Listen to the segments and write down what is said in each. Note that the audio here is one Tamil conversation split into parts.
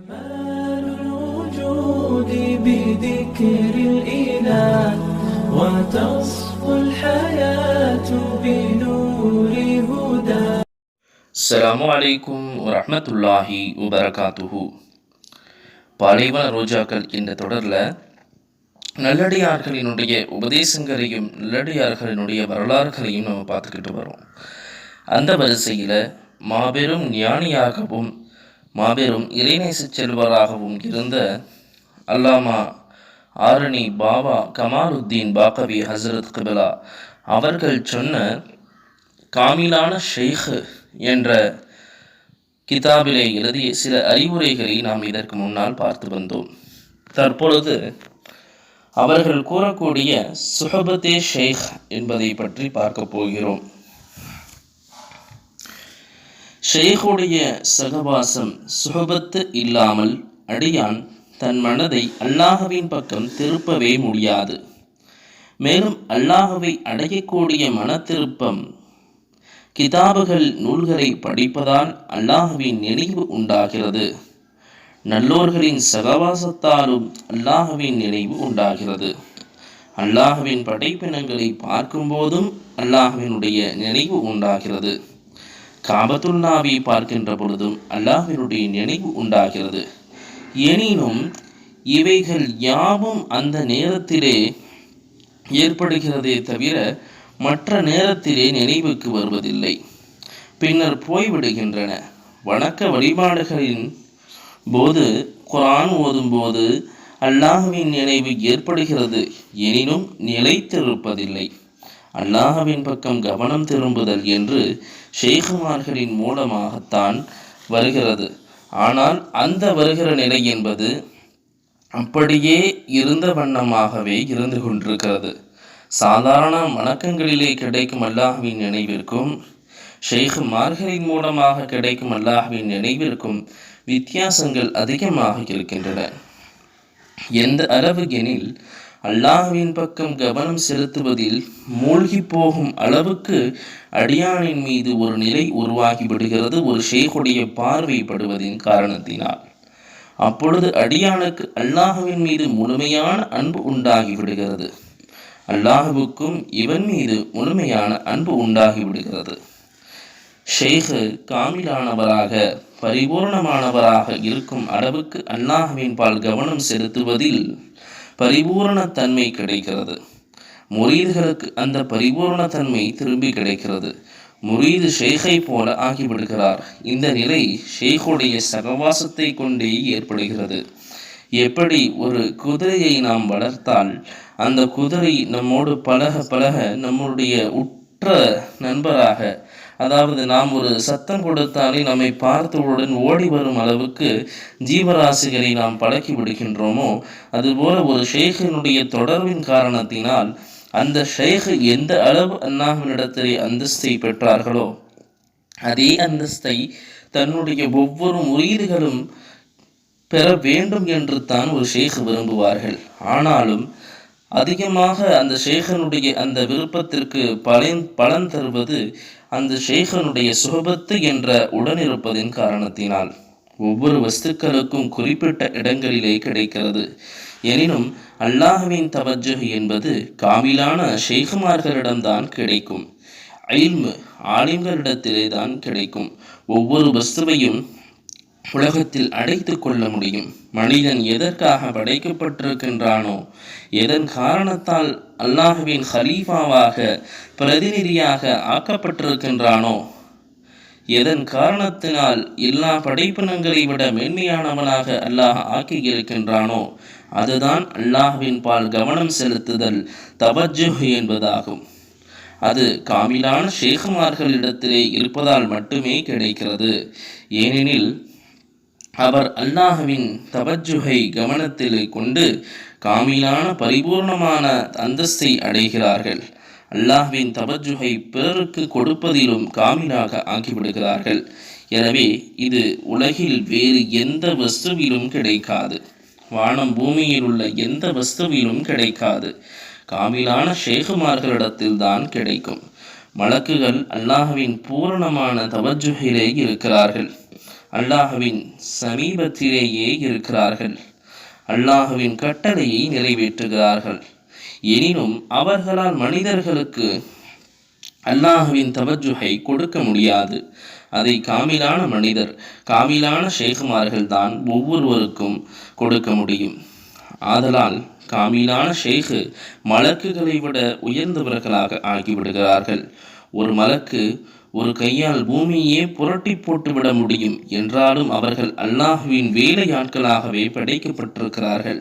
كمال الوجود بذكر الإله وتصفو الحياة بنور هدى அஸ்ஸலாமு அலைக்கும் வரஹ்மத்துல்லாஹி வபரகாத்துஹு பாலைவன ரோஜாக்கள் என்ற தொடரில் நல்லடியார்களினுடைய உபதேசங்களையும் நல்லடியார்களினுடைய வரலாறுகளையும் நம்ம பார்த்துக்கிட்டு வரோம் அந்த வரிசையில் மாபெரும் ஞானியாகவும் மாபெரும் இறைநேச செல்வராகவும் இருந்த அல்லாமா ஆரணி பாபா கமாலுத்தீன் பாக்கவி ஹசரத் கபிலா அவர்கள் சொன்ன காமிலான ஷெய்க் என்ற கிதாபிலே எழுதிய சில அறிவுரைகளை நாம் இதற்கு முன்னால் பார்த்து வந்தோம். தற்பொழுது அவர்கள் கூறக்கூடிய சுஹபத்தே ஷேக் என்பதை பற்றி பார்க்க போகிறோம். ஷேகுடைய சகவாசம் சுகபத்து இல்லாமல் அடியான் தன் மனதை அல்லாஹவின் பக்கம் திருப்பவே முடியாது. மேலும் அல்லாஹவை அடையக்கூடிய மன திருப்பம் கிதாபுகள் நூல்களை படிப்பதால் அல்லாஹவின் நினைவு உண்டாகிறது. நல்லோர்களின் சகவாசத்தாலும் அல்லாஹவின் நினைவு உண்டாகிறது. அல்லாஹவின் படைப்பினங்களை பார்க்கும்போதும் அல்லாஹவினுடைய நினைவு உண்டாகிறது. காபத்துல்லாவை பார்க்கின்ற பொழுதும் அல்லாஹினுடைய நினைவு உண்டாகிறது. எனினும் இவைகள் யாவும் அந்த நேரத்திலே ஏற்படுகிறதே தவிர மற்ற நேரத்திலே நினைவுக்கு வருவதில்லை. பின்னர் போய்விடுகின்றன. வணக்க வழிபாடுகளின் போது குரான் ஓதும்போது அல்லாஹ்வின் நினைவு ஏற்படுகிறது. எனினும் நிலைத்திருப்பதில்லை. அல்லாஹ்வின் பக்கம் கவனம் திரும்புதல் என்று ஷேகுமார்களின் மூலமாகத்தான் வருகிறது. ஆனால் அந்த வருகிற நிலை என்பது அப்படியே இருந்த வண்ணமாகவே இருந்து கொண்டிருக்கிறது. சாதாரண வணக்கங்களிலே கிடைக்கும் அல்லாஹ்வின் நினைவிற்கும் ஷெய்க் மார்களின் மூலமாக கிடைக்கும் அல்லாஹ்வின் நினைவிற்கும் வித்தியாசங்கள் அதிகமாக இருக்கின்றன. எந்த அளவு எனில் அல்லாஹ்வின் பக்கம் கவனம் செலுத்துவதில் மூழ்கி போகும் அளவுக்கு அடியானின் மீது ஒரு நிலை உருவாகி விடுகிறது ஒரு ஷேகுடைய பார்வைப்படுவதின் காரணத்தினால். அப்பொழுது அடியானுக்கு அல்லாஹுவின் மீது முழுமையான அன்பு உண்டாகி விடுகிறது அல்லாஹுவுக்கும் இவன் மீது முழுமையான அன்பு உண்டாகி விடுகிறது ஷெய்கு காமிலானவராக பரிபூர்ணமானவராக இருக்கும் அளவுக்கு அல்லாஹுவின் பால் கவனம் செலுத்துவதில் பரிபூரணத்தன்மை கிடைக்கிறது. முரீதுகளுக்கு அந்த பரிபூரணத்தன்மை திரும்பி கிடைக்கிறது. முரீது ஷேகை போல ஆகிவிடுகிறார். இந்த நிலை ஷேகுடைய சகவாசத்தை கொண்டே ஏற்படுகிறது. எப்படி ஒரு குதிரையை நாம் வளர்த்தால் அந்த குதிரை நம்மோடு பழக பழக நம்முடைய உற்ற நண்பராக அதாவது நாம் ஒரு சத்தம் கொடுத்தாலே நம்மை பார்த்தவுடன் ஓடி வரும் அளவுக்கு ஜீவராசிகளை நாம் பழக்கி விடுகின்றோமோ அதுபோல ஒரு ஷேகினுடைய தொடர்பின் காரணத்தினால் அந்த ஷேக் எந்த அளவு அண்ணாவினிடத்திலே அந்தஸ்தை பெற்றார்களோ அதே அந்தஸ்தை தன்னுடைய ஒவ்வொரு முறையீடுகளும் பெற வேண்டும் என்று தான் ஒரு ஷேக் விரும்புவார்கள். ஆனாலும் அதிகமாக அந்த ஷேகனுடைய அந்த விருப்பத்திற்கு பலன் பலன் தருவது அந்த ஷேகனுடைய சுகபத்து என்ற உடனிருப்பதின் காரணத்தினால். ஒவ்வொரு வஸ்துக்களுக்கும் குறிப்பிட்ட இடங்களிலே கிடைக்கிறது. எனினும் அல்லாஹுவின் தவஜ் என்பது காமிலான ஷேகுமார்களிடம்தான் கிடைக்கும். ஐல்மு ஆலிம்களிடத்திலே தான் கிடைக்கும். ஒவ்வொரு வஸ்துவையும் உலகத்தில் அடைத்து கொள்ள முடியும். மனிதன் எதற்காக படைக்கப்பட்டிருக்கின்றானோ எதன் காரணத்தால் அல்லாஹுவின் ஹலீஃபாவாக பிரதிநிதியாக ஆக்கப்பட்டிருக்கின்றானோ எதன் காரணத்தினால் எல்லா படைப்பினங்களை விட மேன்மையானவனாக அல்லாஹ் ஆக்கி இருக்கின்றானோ அதுதான் அல்லாஹுவின் பால் கவனம் செலுத்துதல் தவஜு என்பதாகும். அது காமிலான ஷேகுமார்களிடத்திலே இருப்பதால் மட்டுமே கிடைக்கிறது. ஏனெனில் அவர் அல்லாஹவின் தபஜுகை கவனத்தில் கொண்டு காமிலான பரிபூர்ணமான அந்தஸ்தை அடைகிறார்கள். அல்லாஹ்வின் தபஜுகை பிறருக்கு கொடுப்பதிலும் காமிலாக ஆக்கிவிடுகிறார்கள் எனவே இது உலகில் வேறு எந்த வஸ்துவிலும் கிடைக்காது. வானம் பூமியில் உள்ள எந்த வஸ்துவிலும் கிடைக்காது. காமிலான ஷேகுமார்களிடத்தில் தான் கிடைக்கும். மலக்குகள் அல்லாஹ்வின் பூரணமான தவஜுகிலே இருக்கிறார்கள். அல்லாஹுவின் சமீபத்திலேயே இருக்கிறார்கள். அல்லாஹுவின் கட்டளையை நிறைவேற்றுகிறார்கள். எனினும் அவர்களால் மனிதர்களுக்கு அல்லாஹுவின் தவஜுகை கொடுக்க முடியாது. அதை காமிலான மனிதர் காமிலான ஷேகுமார்கள் தான் ஒவ்வொருவருக்கும் கொடுக்க முடியும். ஆதலால் காமிலான ஷேகு மலக்குகளை விட உயர்ந்தவர்களாக ஆகிவிடுகிறார்கள். ஒரு மலக்கு ஒரு கையால் பூமியே புரட்டி போட்டுவிட முடியும் என்றாலும் அவர்கள் அல்லாஹுவின் வேலையாட்களாகவே படைக்கப்பட்டிருக்கிறார்கள்.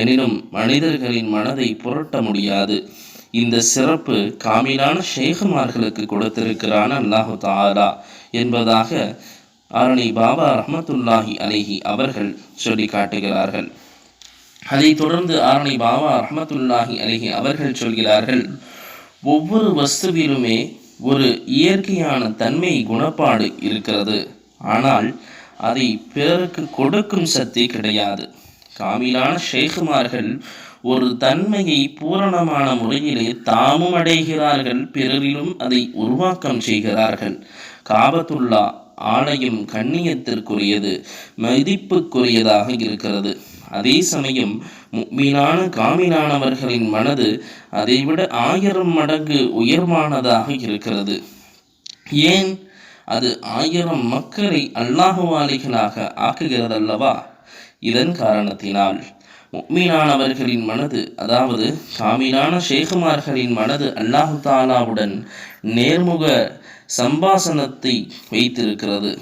எனினும் மனிதர்களின் மனதை புரட்ட முடியாது. இந்த சிறப்பு காமிலான ஷேகுமார்களுக்கு கொடுத்திருக்கிறான் அல்லாஹு தாரா என்பதாக ஆரணி பாபா ரஹமத்துல்லாஹி அலைஹி அவர்கள் சொல்லி காட்டுகிறார்கள். அதைத் தொடர்ந்து ஆரணி பாபா ரஹமத்துல்லாஹி அலைஹி அவர்கள் சொல்கிறார்கள் ஒவ்வொரு வஸ்துவிலுமே ஒரு இயற்கையான தன்மை குணப்பாடு இருக்கிறது. ஆனால் அதை பிறருக்கு கொடுக்கும் சக்தி கிடையாது. காமிலான ஷேகுமார்கள் ஒரு தன்மையை பூரணமான முறையிலே தாமும் அடைகிறார்கள் பிறரிலும் அதை உருவாக்கம் செய்கிறார்கள். காபத்துல்லா ஆலயம் கண்ணியத்திற்குரியது மதிப்புக்குரியதாக இருக்கிறது. அதே சமயம் மீனான காமிலானவர்களின் மனது அதைவிட ஆயிரம் மடங்கு உயர்வானதாக இருக்கிறது. ஏன்? அது ஆயிரம் மக்களை அல்லாஹுவாலிகளாக ஆக்குகிறதல்லவா? இதன் காரணத்தினால். முக்மீனானவர்களின் மனது அதாவது காமிலான ஷேகுமார்களின் மனது அல்லாஹு தாலாவுடன் நேர்முக சம்பாசனத்தை வைத்திருக்கிறது.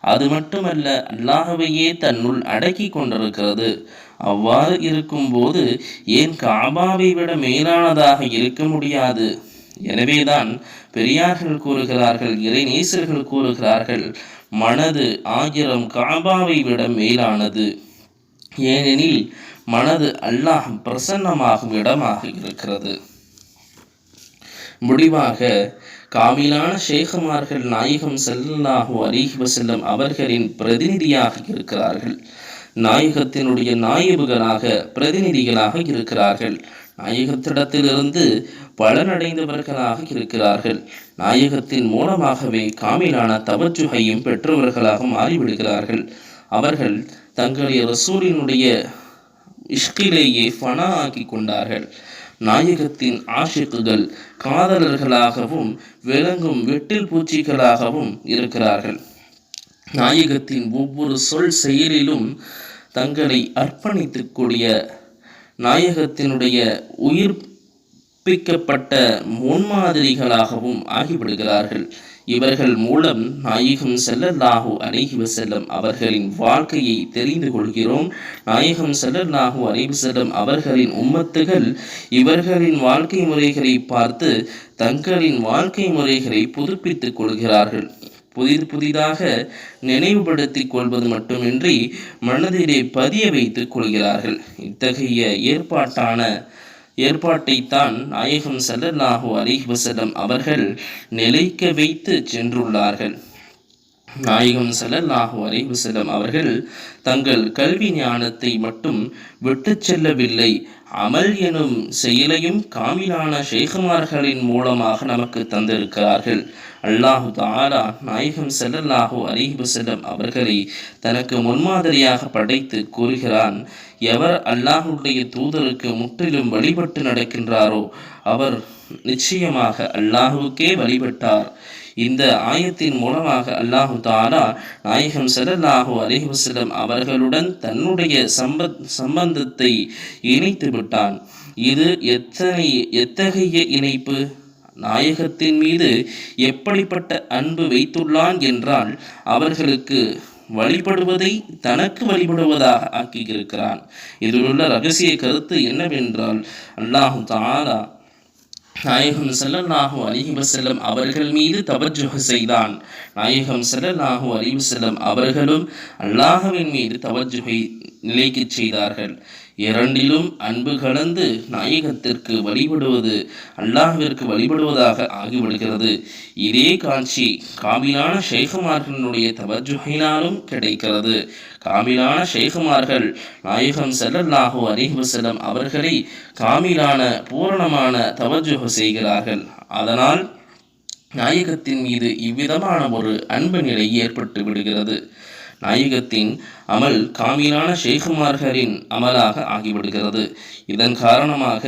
அது மட்டுமல்ல அல்லாஹவையே தன்னுள் அடக்கி கொண்டிருக்கிறது. அவ்வாறு இருக்கும்போது ஏன் காபாவை விட மேலானதாக இருக்க முடியாது? எனவேதான் பெரியார்கள் கூறுகிறார்கள் இறைநேசர்கள் கூறுகிறார்கள் மனது ஆயிரம் காபாவை விட மேலானது. ஏனெனில் மனது அல்லாஹ் பிரசன்னமாகும் இடமாக இருக்கிறது. முடிவாக காமிலான ஷேகமார்கள் நாயகம் செல்லல்லாஹு அலிஹி வசல்லம் அவர்களின் பிரதிநிதியாக இருக்கிறார்கள். நாயகத்தினுடைய நாயபுகளாக பிரதிநிதிகளாக இருக்கிறார்கள். நாயகத்திடத்திலிருந்து பலனடைந்தவர்களாக இருக்கிறார்கள். நாயகத்தின் மூலமாகவே காமிலான தவச்சுகையும் பெற்றவர்களாக மாறிவிடுகிறார்கள். அவர்கள் தங்களுடைய ரசூலினுடைய இஷ்கிலேயே ஃபனா ஆக்கி கொண்டார்கள். நாயகத்தின் ஆஷிக்குகள் காதலர்களாகவும் விளங்கும் வெட்டில் பூச்சிகளாகவும் இருக்கிறார்கள். நாயகத்தின் ஒவ்வொரு சொல் செயலிலும் தங்களை அர்ப்பணித்துக்கூடிய நாயகத்தினுடைய உயிர் கற்பிக்கப்பட்ட முன்மாதிரிகளாகவும் ஆகிவிடுகிறார்கள். இவர்கள் மூலம் நாயகம் செல்லல்லாஹு அலைஹி செல்லும் அவர்களின் வாழ்க்கையை தெரிந்து கொள்கிறோம். நாயகம் செல்லல்லாஹு அலைஹி செல்லும் அவர்களின் உம்மத்துகள் இவர்களின் வாழ்க்கை முறைகளை பார்த்து தங்களின் வாழ்க்கை முறைகளை புதுப்பித்துக் கொள்கிறார்கள். புதிது புதிதாக நினைவுபடுத்திக் கொள்வது மட்டுமின்றி மனதிலே பதிய வைத்துக் கொள்கிறார்கள். இத்தகைய ஏற்பாட்டான ஏற்பாட்டைத்தான் நாயகம் ஸல்லல்லாஹு அலிஹ் வசலம் அவர்கள் நிலைக்க வைத்து சென்றுள்ளார்கள். நாயகம் செலல்லாஹு அலைஹி வஸல்லம் அவர்கள் தங்கள் கல்வி ஞானத்தை மட்டும் விட்டுச் செல்லவில்லை அமல் எனும் செயலையும் காமிலான ஷேகுமார்களின் மூலமாக நமக்கு தந்திருக்கிறார்கள். அல்லாஹு தாலா நாயகம் செல்லல்லாஹு அலைஹி வஸல்லம் அவர்களை தனக்கு முன்மாதிரியாக படைத்து கூறுகிறான். எவர் அல்லாஹுடைய தூதருக்கு முற்றிலும் வழிபட்டு நடக்கின்றாரோ அவர் நிச்சயமாக அல்லாஹுக்கே வழிபட்டார். இந்த ஆயத்தின் மூலமாக அல்லாஹு தாலா நாயகம் ஸல்லல்லாஹு அலிஹசலம் அவர்களுடன் தன்னுடைய சம்பத் சம்பந்தத்தை இணைத்து விட்டான். இது எத்தனை எத்தகைய இணைப்பு? நாயகத்தின் மீது எப்படிப்பட்ட அன்பு வைத்துள்ளான் என்றால் அவர்களுக்கு வழிபடுவதை தனக்கு வழிபடுவதாக ஆக்கியிருக்கிறான். இதில் உள்ள ரகசிய கருத்து என்னவென்றால் அல்லாஹு தாலா நாயகம் செல்லல்லாஹு அலைஹி செல்லம் அவர்கள் மீது தவஜ்ஜுஹ் செய்தான். நாயகம் செல்லல்லாஹு அலைஹி செல்லம் அவர்களும் அல்லாஹவின் மீது தவஜுகை நிலைக்குச் செய்தார்கள். இரண்டிலும் அன்பு கலந்து நாயகத்திற்கு வழிபடுவது அல்லாஹிற்கு வழிபடுவதாக ஆகிவிடுகிறது. இதே காட்சி காமிலான ஷேகுமார்களினுடைய தவஜுகினாலும் கிடைக்கிறது. காமிலான ஷேகுமார்கள் நாயகம் செல்லல்லாகோ அலைஹி அவர்களை காமிலான பூரணமான தவஜுஹ் செய்கிறார்கள். அதனால் நாயகத்தின் மீது இவ்விதமான ஒரு அன்பு நிலை ஏற்பட்டு விடுகிறது. நாயகத்தின் அமல் காமிலான ஷேகுமார்களின் அமலாக ஆகிவிடுகிறது. இதன் காரணமாக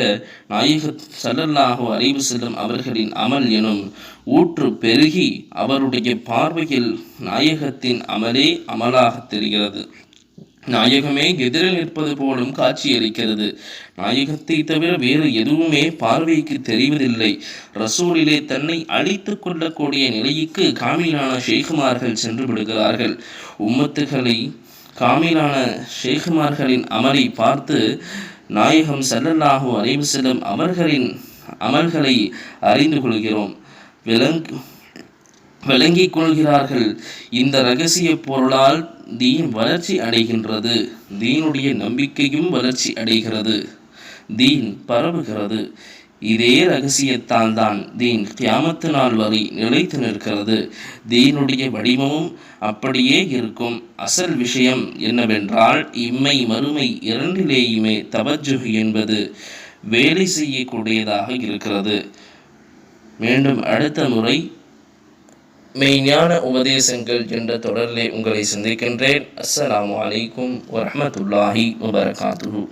நாயக சல்லல்லாஹோ அறிவு செல்லும் அவர்களின் அமல் எனும் ஊற்று பெருகி அவருடைய பார்வையில் நாயகத்தின் அமலே அமலாக தெரிகிறது. நாயகமே எதிரில் நிற்பது போலும் காட்சியளிக்கிறது. நாயகத்தை தவிர வேறு எதுவுமே பார்வைக்கு தெரிவதில்லை. ரசூலிலே தன்னை அழித்து கொள்ளக்கூடிய நிலைக்கு காமிலான ஷேகுமார்கள் சென்று விடுகிறார்கள். உம்மத்துகளை காமிலான ஷேகுமார்களின் அமலை பார்த்து நாயகம் ஸல்லல்லாஹு அலைஹி செல்லும் அவர்களின் அமல்களை அறிந்து கொள்கிறோம். விலங்கு விளங்கிக் கொள்கிறார்கள் இந்த ரகசிய பொருளால் தீன் வளர்ச்சி அடைகின்றது. தீனுடைய நம்பிக்கையும் வளர்ச்சி அடைகிறது. தீன் பரவுகிறது. இதே ரகசியத்தால் தான் தீன் கியாமத்து நாள் வரை நிலைத்து நிற்கிறது. தீனுடைய வடிவமும் அப்படியே இருக்கும். அசல் விஷயம் என்னவென்றால் இம்மை மறுமை இரண்டிலேயுமே தவஜுகு என்பது வேலை செய்யக்கூடியதாக இருக்கிறது. மீண்டும் அடுத்த முறை மெய்ஞான உபதேசங்கள் என்ற தொடரிலே உங்களை சந்திக்கின்றேன். அஸ்ஸலாமு அலைக்கும் வரமத்துல்லாஹி வபரகாத்து